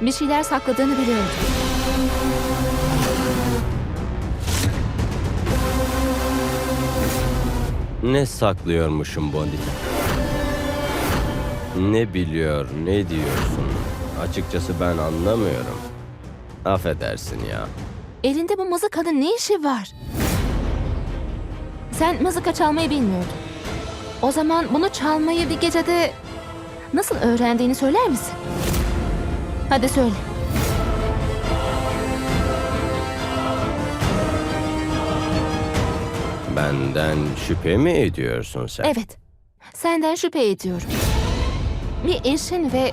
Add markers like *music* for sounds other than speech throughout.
Bir şeyler sakladığını biliyordum. Ne saklıyormuşum Bondita? Ne biliyor, ne diyorsun? Açıkçası ben anlamıyorum. Affedersin ya. Elinde bu mızıkanın ne işi var? Sen mızıka çalmayı bilmiyordun. O zaman bunu çalmayı bir gecede nasıl öğrendiğini söyler misin? Hadi söyle. Benden şüphe mi ediyorsun sen? Evet. Senden şüphe ediyorum. Bir işin ve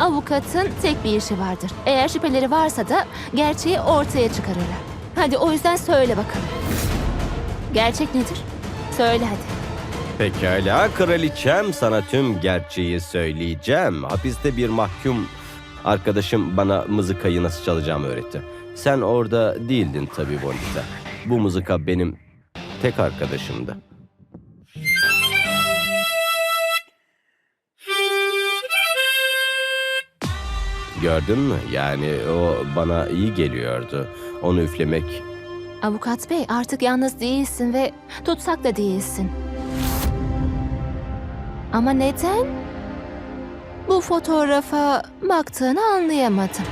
avukatın tek bir işi vardır. Eğer şüpheleri varsa da gerçeği ortaya çıkarırlar. Hadi o yüzden söyle bakalım. Gerçek nedir? Söyle hadi. Pekala kraliçem sana tüm gerçeği söyleyeceğim. Hapiste bir mahkum arkadaşım bana mızıkayı nasıl çalacağımı öğretti. Sen orada değildin tabii Bondita. Bu mızıka benim tek arkadaşımdı. Gördün mü? Yani o bana iyi geliyordu. Onu üflemek Avukat bey artık yalnız değilsin ve tutsak da değilsin. Ama neden bu fotoğrafa baktığını anlayamadım.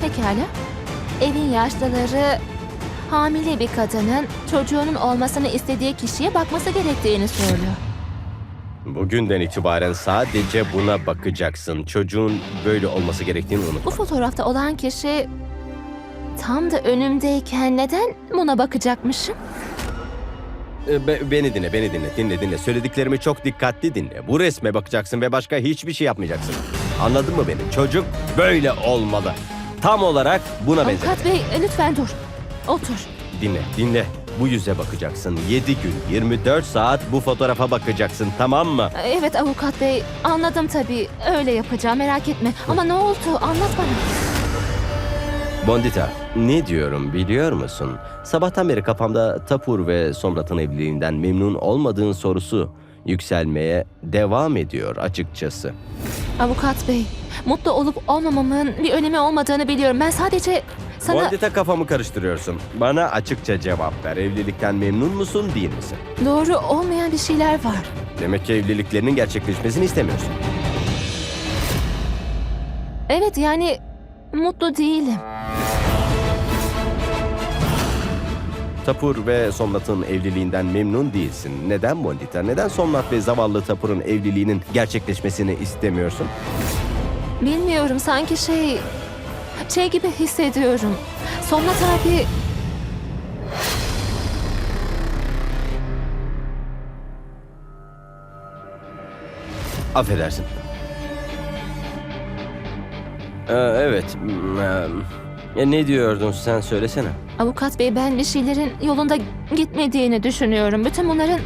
Pekala. Evin yaşlıları hamile bir kadının çocuğunun olmasını istediği kişiye bakması gerektiğini söylüyor. Bugünden itibaren sadece buna bakacaksın. Çocuğun böyle olması gerektiğini unutma. Bu fotoğrafta olan kişi tam da önümdeyken neden buna bakacakmışım? E, be- beni dinle, beni dinle, dinle, dinle. Söylediklerimi çok dikkatli dinle. Bu resme bakacaksın ve başka hiçbir şey yapmayacaksın. Anladın mı beni? Çocuk böyle olmalı. Tam olarak buna benzer. Avukat bey lütfen dur. Otur. Dinle, dinle. Bu yüze bakacaksın. 7 gün, 24 saat bu fotoğrafa bakacaksın, tamam mı? Evet avukat bey anladım tabii öyle yapacağım merak etme. Ama ne oldu anlat bana. Bondita, ne diyorum biliyor musun? Sabahtan beri kafamda Tapur ve Somrat'ın evliliğinden memnun olmadığın sorusu yükselmeye devam ediyor açıkçası. Avukat bey mutlu olup olmamamın bir önemi olmadığını biliyorum. Ben sadece sana Bondita kafamı karıştırıyorsun. Bana açıkça cevap ver. Evlilikten memnun musun değil misin? doğru olmayan bir şeyler var. Demek ki evliliklerinin gerçekleşmesini istemiyorsun. Evet yani mutlu değilim. Tapur ve Somnat'ın evliliğinden memnun değilsin. Neden Bondita? Neden Somnat ve zavallı Tapur'un evliliğinin gerçekleşmesini istemiyorsun? Bilmiyorum sanki şey şey gibi hissediyorum. Somnat abi Affedersin. Ee, evet. mm, e, ne diyordun sen söylesene. avukat bey ben bir şeylerin yolunda gitmediğini düşünüyorum. Bütün bunların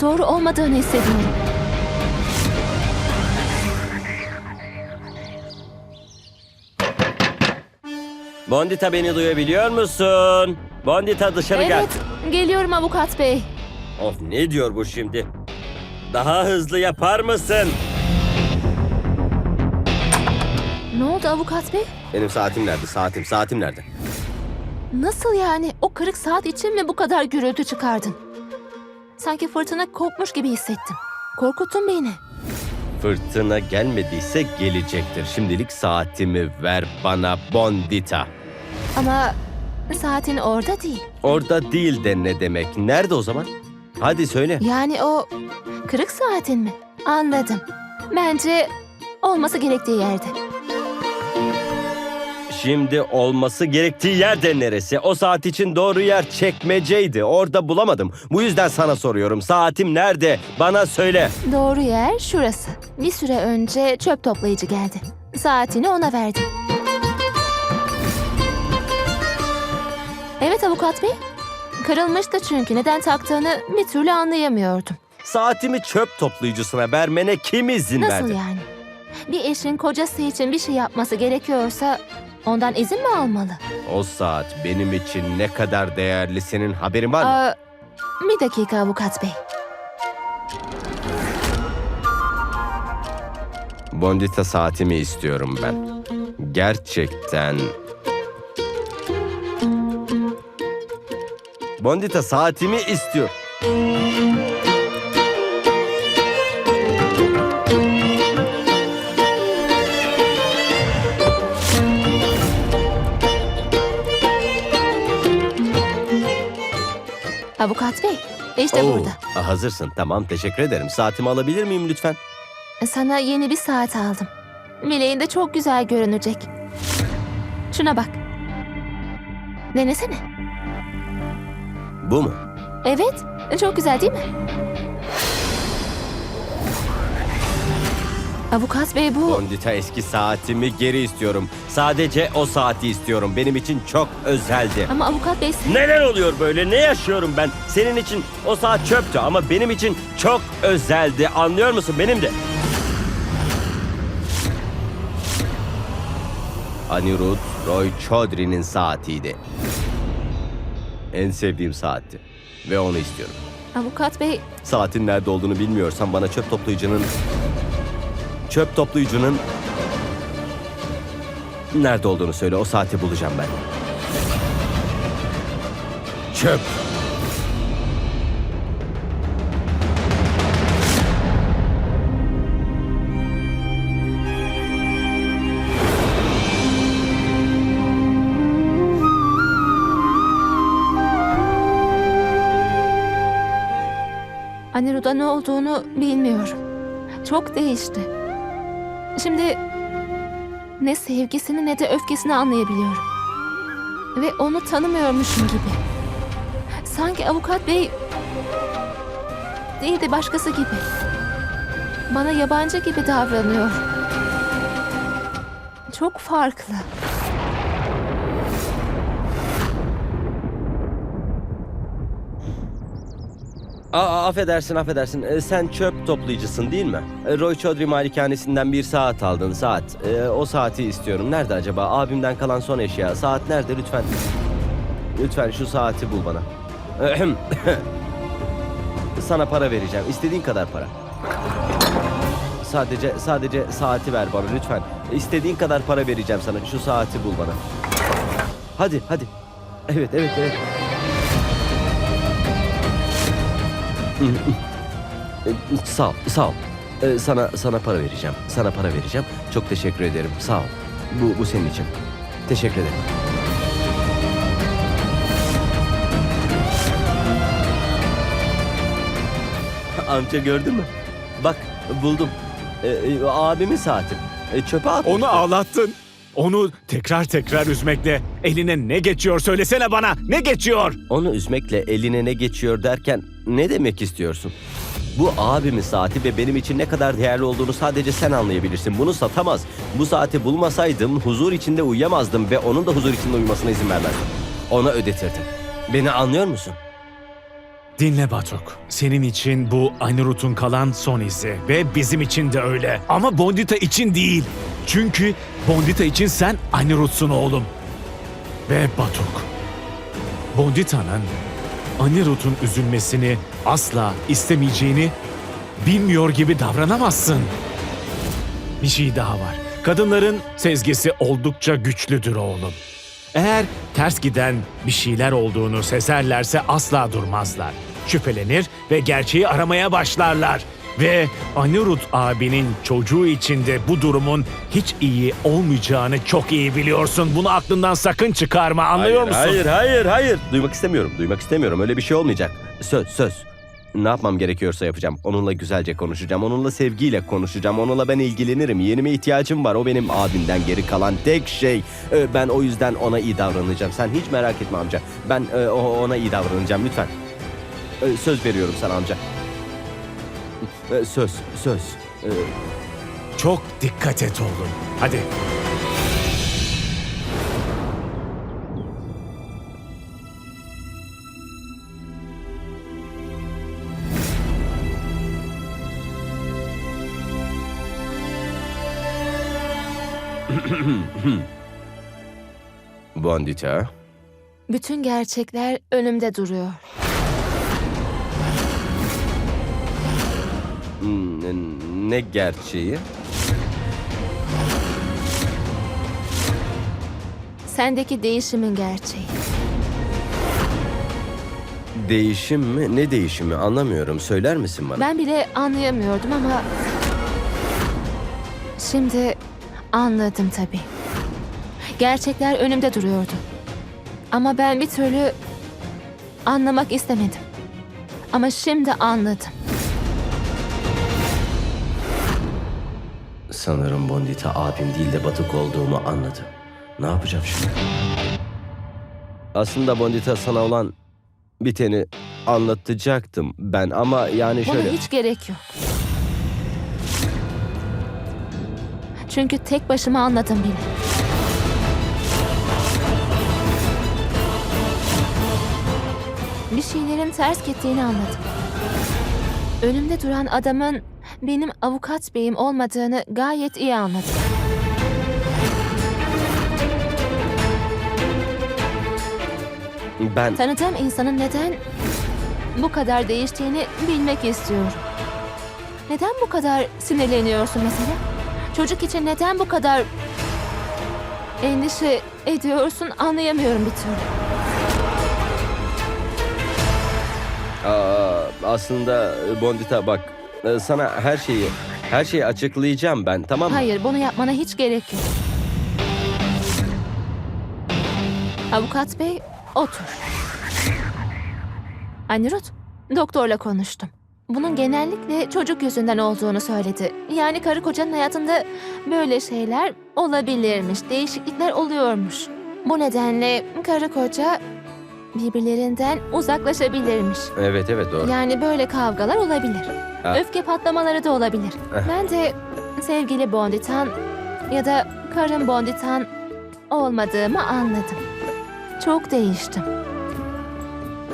doğru olmadığını hissediyorum. Bondita beni duyabiliyor musun? Bondita dışarı gel. Evet, geliyorum avukat bey. Of ne diyor bu şimdi? Daha hızlı yapar mısın? Ne oldu avukat bey? Benim saatim nerede? Saatim, saatim nerede? Nasıl yani? O kırık saat için mi bu kadar gürültü çıkardın? Sanki fırtına kopmuş gibi hissettim. Korkuttun beni. Fırtına gelmediyse gelecektir. Şimdilik saatimi ver bana Bondita. Ama saatin orada değil. Orada değil de ne demek? Nerede o zaman? Hadi söyle. Yani o kırık saatin mi? Anladım. Bence olması gerektiği yerde. Şimdi olması gerektiği yer de neresi? O saat için doğru yer çekmeceydi. Orada bulamadım. Bu yüzden sana soruyorum. Saatim nerede? Bana söyle. Doğru yer şurası. Bir süre önce çöp toplayıcı geldi. Saatini ona verdim. Evet avukat bey. Kırılmıştı çünkü neden taktığını bir türlü anlayamıyordum. Saatimi çöp toplayıcısına vermene kim izin Nasıl verdi? yani? Bir eşin kocası için bir şey yapması gerekiyorsa ondan izin mi almalı? O saat benim için ne kadar değerli senin haberin var mı? Aa, bir dakika avukat bey. Bondita saatimi istiyorum ben. Gerçekten. Bondita saatimi istiyor. Avukat bey, işte Oo, burada. Hazırsın. Tamam, teşekkür ederim. Saatimi alabilir miyim lütfen? Sana yeni bir saat aldım. Bileğinde çok güzel görünecek. Şuna bak. Denesene. Bu mu? Evet, çok güzel değil mi? Avukat bey bu... Bondita eski saatimi geri istiyorum. Sadece o saati istiyorum. Benim için çok özeldi. Ama avukat bey sen... Neler oluyor böyle? Ne yaşıyorum ben? Senin için o saat çöptü ama benim için çok özeldi. Anlıyor musun? Benim de. Anirudh Roy Chaudhry'nin saatiydi. En sevdiğim saatti. Ve onu istiyorum. Avukat bey, Saatin nerede olduğunu bilmiyorsan bana çöp toplayıcının... Çöp toplayıcının... Nerede olduğunu söyle. O saati bulacağım ben. Çöp. Anirud'a ne olduğunu bilmiyorum. Çok değişti. Şimdi ne sevgisini ne de öfkesini anlayabiliyorum. Ve onu tanımıyormuşum gibi. Sanki avukat bey değil de başkası gibi. Bana yabancı gibi davranıyor. Çok farklı. Aa, affedersin affedersin. Ee, sen çöp toplayıcısın değil mi? Ee, Roy Chaudhry malikanesinden bir saat aldın. Saat. Ee, o saati istiyorum. Nerede acaba? Abimden kalan son eşya. Saat nerede lütfen? Lütfen şu saati bul bana. *coughs* Sana para vereceğim. İstediğin kadar para. Sadece sadece saati ver bana lütfen. İstediğin kadar para vereceğim sana. Şu saati bul bana. Hadi hadi. Evet evet evet. Ee, *laughs* Sağ ol, sağ ol. Ee, sana sana para vereceğim. Sana para vereceğim. Çok teşekkür ederim. Sağ ol. Bu bu senin için. Teşekkür ederim. *laughs* Amca gördün mü? Bak buldum. Ee, abimin saati. E, çöpe atmıştı. Onu ağlattın. Onu tekrar tekrar üzmekle eline ne geçiyor söylesene bana. Ne geçiyor? Onu üzmekle eline ne geçiyor derken ne demek istiyorsun? Bu abimin saati ve benim için ne kadar değerli olduğunu sadece sen anlayabilirsin. Bunu satamaz. Bu saati bulmasaydım huzur içinde uyuyamazdım ve onun da huzur içinde uyumasına izin vermezdim. Ona ödetirdim. Beni anlıyor musun? Dinle Batuk. Senin için bu Anirudh'un kalan son izi ve bizim için de öyle. Ama Bondita için değil. Çünkü Bondita için sen Anirudh'sun oğlum. Ve Batuk. Bondita'nın Anirudh'un üzülmesini asla istemeyeceğini bilmiyor gibi davranamazsın. Bir şey daha var. Kadınların sezgisi oldukça güçlüdür oğlum. Eğer ters giden bir şeyler olduğunu sezerlerse asla durmazlar. Şüphelenir ve gerçeği aramaya başlarlar. Ve Anirudh abinin çocuğu için de bu durumun hiç iyi olmayacağını çok iyi biliyorsun. Bunu aklından sakın çıkarma anlıyor hayır, musun? Hayır, hayır, hayır. Duymak istemiyorum, duymak istemiyorum. Öyle bir şey olmayacak. Söz, söz. Ne yapmam gerekiyorsa yapacağım. Onunla güzelce konuşacağım. Onunla sevgiyle konuşacağım. Onunla ben ilgilenirim. Yeğenime ihtiyacım var. O benim abimden geri kalan tek şey. Ee, Ben o yüzden ona iyi davranacağım. Sen hiç merak etme amca. Ben e, ona iyi davranacağım lütfen. Ee, Söz veriyorum sana amca. Ee, Söz, söz. Çok dikkat et oğlum. Hadi. Hmm, hmm. Bondita. Bütün gerçekler önümde duruyor. Ne, ne gerçeği? Sendeki değişimin gerçeği. Değişim mi? Ne değişimi? Anlamıyorum. Söyler misin bana? Ben bile anlayamıyordum ama... Şimdi anladım tabii. Gerçekler önümde duruyordu. Ama ben bir türlü anlamak istemedim. Ama şimdi anladım. Sanırım Bondita abim değil de batık olduğumu anladı. Ne yapacağım şimdi? Aslında Bondita sana olan biteni anlatacaktım ben ama yani Buna şöyle... hiç gerek yok. Çünkü tek başıma anladım bile. Bir şeylerin ters gittiğini anladım. Önümde duran adamın benim avukat beyim olmadığını gayet iyi anladım. Ben Tanıdığım insanın neden bu kadar değiştiğini bilmek istiyorum. Neden bu kadar sinirleniyorsun mesela? Çocuk için neden bu kadar endişe ediyorsun anlayamıyorum bir türlü. Aa, aslında Bondita bak e, sana her şeyi her şeyi açıklayacağım ben tamam mı? Hayır bunu yapmana hiç gerek yok. Avukat bey otur. Anirut doktorla konuştum. Bunun genellikle çocuk yüzünden olduğunu söyledi. Yani karı kocanın hayatında böyle şeyler olabilirmiş, değişiklikler oluyormuş. Bu nedenle karı koca birbirlerinden uzaklaşabilirmiş. Evet evet doğru. Yani böyle kavgalar olabilir. Ha. Öfke patlamaları da olabilir. Eh. Ben de sevgili Bonditan ya da karım Bonditan olmadığımı anladım. Çok değiştim.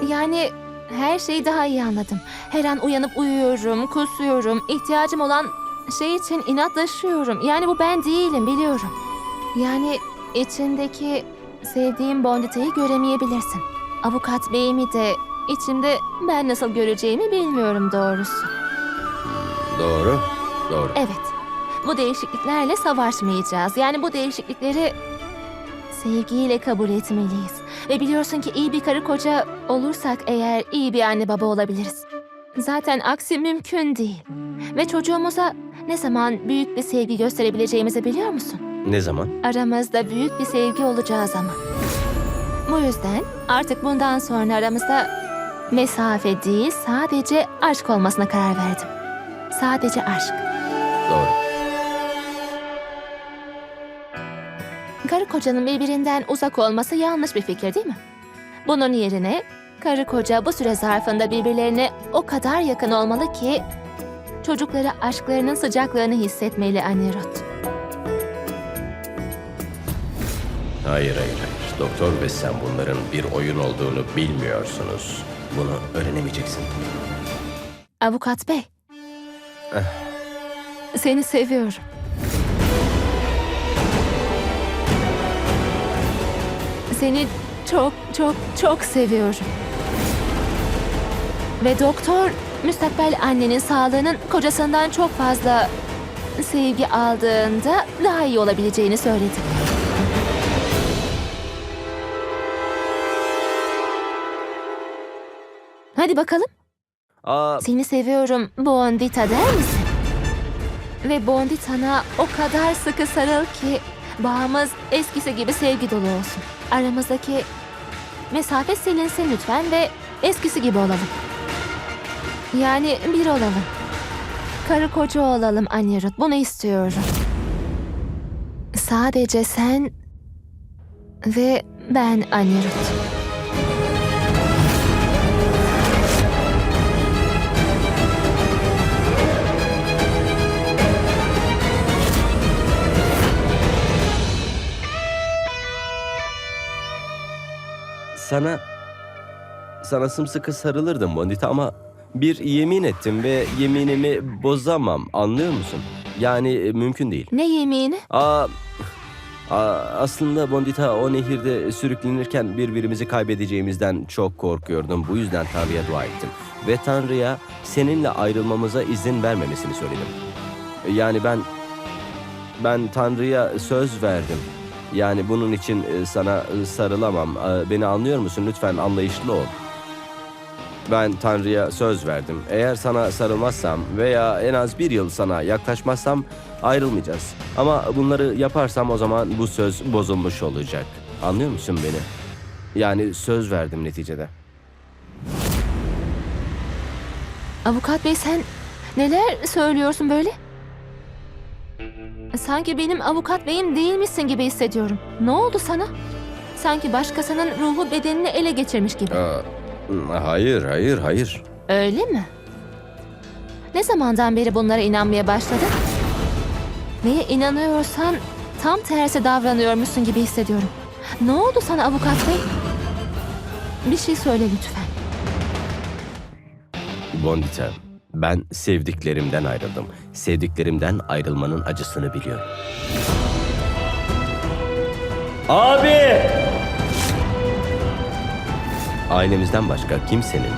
Yani her şeyi daha iyi anladım. Her an uyanıp uyuyorum, kusuyorum. İhtiyacım olan şey için inatlaşıyorum. Yani bu ben değilim biliyorum. Yani içindeki sevdiğim Bondita'yı göremeyebilirsin. Avukat beyimi de içimde ben nasıl göreceğimi bilmiyorum doğrusu. Doğru. Doğru. Evet. Bu değişikliklerle savaşmayacağız. Yani bu değişiklikleri sevgiyle kabul etmeliyiz. Ve biliyorsun ki iyi bir karı koca olursak eğer iyi bir anne baba olabiliriz. Zaten aksi mümkün değil. Ve çocuğumuza ne zaman büyük bir sevgi gösterebileceğimizi biliyor musun? Ne zaman? Aramızda büyük bir sevgi olacağı zaman. Bu yüzden artık bundan sonra aramızda mesafe değil sadece aşk olmasına karar verdim. Sadece aşk. Doğru. Kocanın birbirinden uzak olması yanlış bir fikir değil mi? Bunun yerine karı koca bu süre zarfında birbirlerine o kadar yakın olmalı ki çocukları aşklarının sıcaklığını hissetmeli Anirut. Hayır hayır hayır. Doktor ve sen bunların bir oyun olduğunu bilmiyorsunuz. Bunu öğrenemeyeceksin. Avukat bey. Eh. Seni seviyorum. Seni çok çok çok seviyorum. Ve doktor müstakbel annenin sağlığının kocasından çok fazla sevgi aldığında daha iyi olabileceğini söyledi. Hadi bakalım. Aa, Seni seviyorum Bondita der misin? Ve Bondita'na o kadar sıkı sarıl ki bağımız eskisi gibi sevgi dolu olsun. Aramızdaki mesafe silinsin lütfen ve eskisi gibi olalım. Yani bir olalım. Karı koca olalım Anirut. Bunu istiyorum. Sadece sen ve ben Anirut. Sana sana sımsıkı sarılırdım Bondita ama bir yemin ettim ve yeminimi bozamam. Anlıyor musun? Yani e, mümkün değil. Ne yemini? Aa, aa, aslında Bondita o nehirde sürüklenirken birbirimizi kaybedeceğimizden çok korkuyordum. Bu yüzden Tanrı'ya dua ettim. Ve Tanrı'ya seninle ayrılmamıza izin vermemesini söyledim. Yani ben ben Tanrı'ya söz verdim. Yani bunun için e, sana e, sarılamam. E, Beni anlıyor musun? Lütfen anlayışlı ol. Ben Tanrı'ya söz verdim. Eğer sana sarılmazsam veya en az bir yıl sana yaklaşmazsam ayrılmayacağız. Ama bunları yaparsam o zaman bu söz bozulmuş olacak. Anlıyor musun beni? Yani söz verdim neticede. Avukat bey sen neler söylüyorsun böyle? Sanki benim avukat beyim değilmişsin gibi hissediyorum. Ne oldu sana? Sanki başkasının ruhu bedenini ele geçirmiş gibi. Aa, hayır, hayır, hayır. Öyle mi? Ne zamandan beri bunlara inanmaya başladın? Neye inanıyorsan tam tersi davranıyormuşsun gibi hissediyorum. Ne oldu sana avukat bey? Bir şey söyle lütfen. Bondita, ben sevdiklerimden ayrıldım. Sevdiklerimden ayrılmanın acısını biliyorum. Abi! Ailemizden başka kimsenin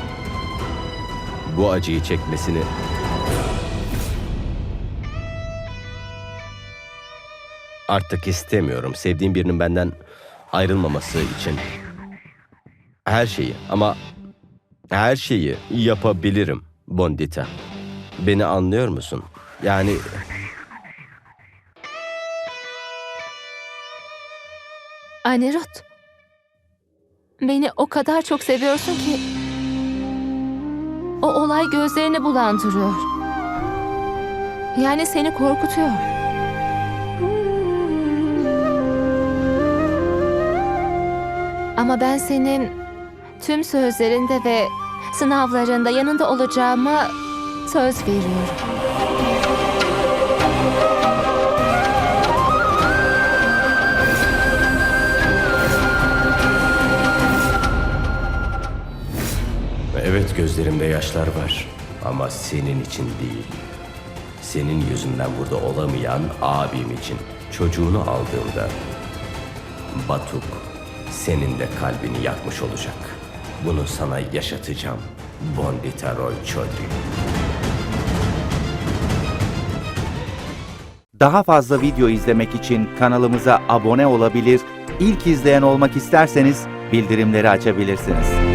bu acıyı çekmesini artık istemiyorum. Sevdiğim birinin benden ayrılmaması için her şeyi ama her şeyi yapabilirim Bondita. Beni anlıyor musun? Yani Anirut. Beni o kadar çok seviyorsun ki... O olay gözlerini bulandırıyor. Yani seni korkutuyor. Ama ben senin tüm sözlerinde ve sınavlarında yanında olacağıma söz veriyorum. Evet gözlerimde yaşlar var ama senin için değil. Senin yüzünden burada olamayan abim için çocuğunu aldığımda Batuk senin de kalbini yakmış olacak. Bunu sana yaşatacağım. Bondita Roy Chaudhry. Daha fazla video izlemek için kanalımıza abone olabilir, ilk izleyen olmak isterseniz bildirimleri açabilirsiniz.